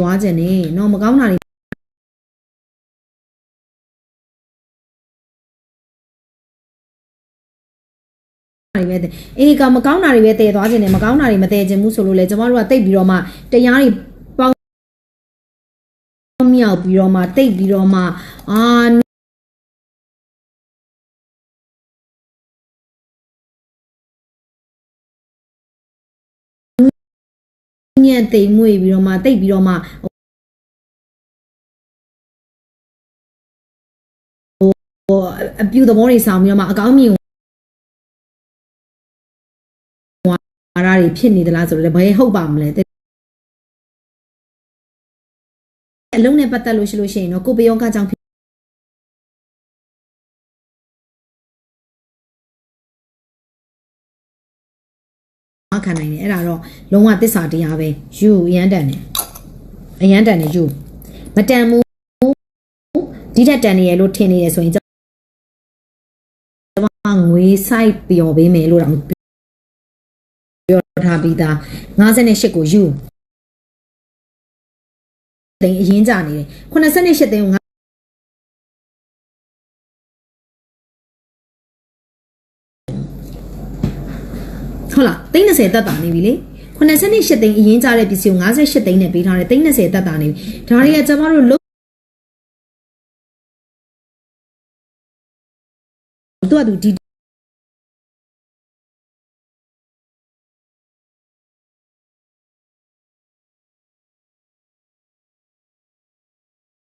သွားခြင်းနဲ့နော်မကောင်းတာတွေတွေပဲတဲ့အေးကမကောင်းတာတွေပဲတည်သွားခြင်းနဲ့မကောင်းတာတွေမတည်ခြင်းဘူးဆိုလို့လေကျမတို့ကတိတ်ပြီးတော့မှတရားတွေပေါင်းမြောက်ပြီးတော့မှတိတ်ပြီးတော့မှအာ ညံ့တိမ်မွေ့ပြီးတော့မှတိတ်ပြီးတော့မှဟိုအပြူသဘောတွေဆောင်ပြီးတော့မှအကောင်းမြင်ဝါဒတွေဖြစ်နေသလားဆိုတော့ဘယ်ဟုတ်ပါမလဲအလုံးနဲ့ပတ်သက်လို့ရှိလို့ရှိရင်တော့ကိုပယောကကြောင့် ခံနိုင်တယ်အဲ့ဒါတော့လုံးဝသစ္စာတရားပဲယူအရန်တန်တယ်အရန်တန်တယ်ယူမတန်ဘူးဒီထက်တန်နေရလို့ထင်နေရဆိုရင်ကျွန်မငွေဆိုင်ပျော်ပေးမယ်လို့တော့ပြောထားပြီးသား58ကိုယူတိန်အရင်ကြနေတယ်88တိန်ကို ဟုတ်လားတိန်20တက်တာနေပြီလေ88တိန်အရင်ကြတဲ့ပစ္စည်းကို58တိန်နဲ့ပေးထားတယ်တိန်20တက်တာနေပြီဒါတွေကကျမတို့လုတ်သူကသူဒီ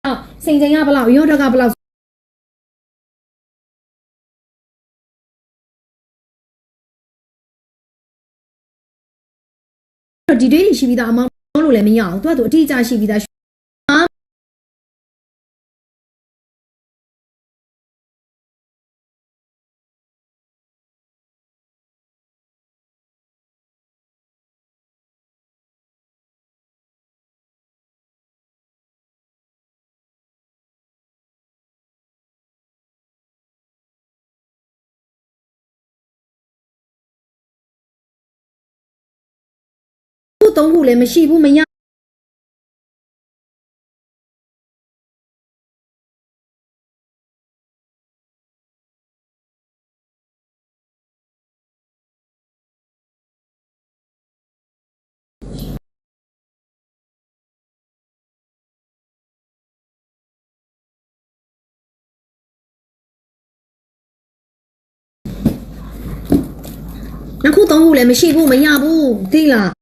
အော်စိန်စိန်ကဘလောက်ရော့တက်ကဘလောက် ဒီတွေးရှိပြီးသားအမောင်းလို့လည်းမရအောင်သူကသူအတိအကျရှိပြီးသား ခုသုံးခုလည်းမရှိဘူးမရနှစ်ခုသုံးခုလည်းမရှိဘူးမ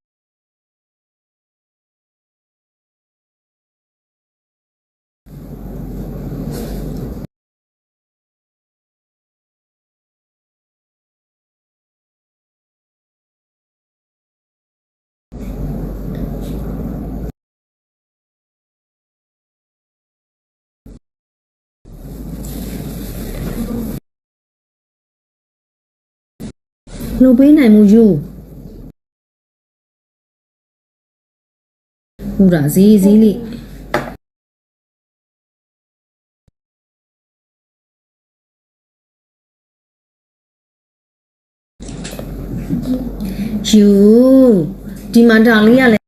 လားလှုပ်ပေးနိုင်မှုယူဟူတာဈေးဈေးလေးယူဒီမန်တာလေးကလည်း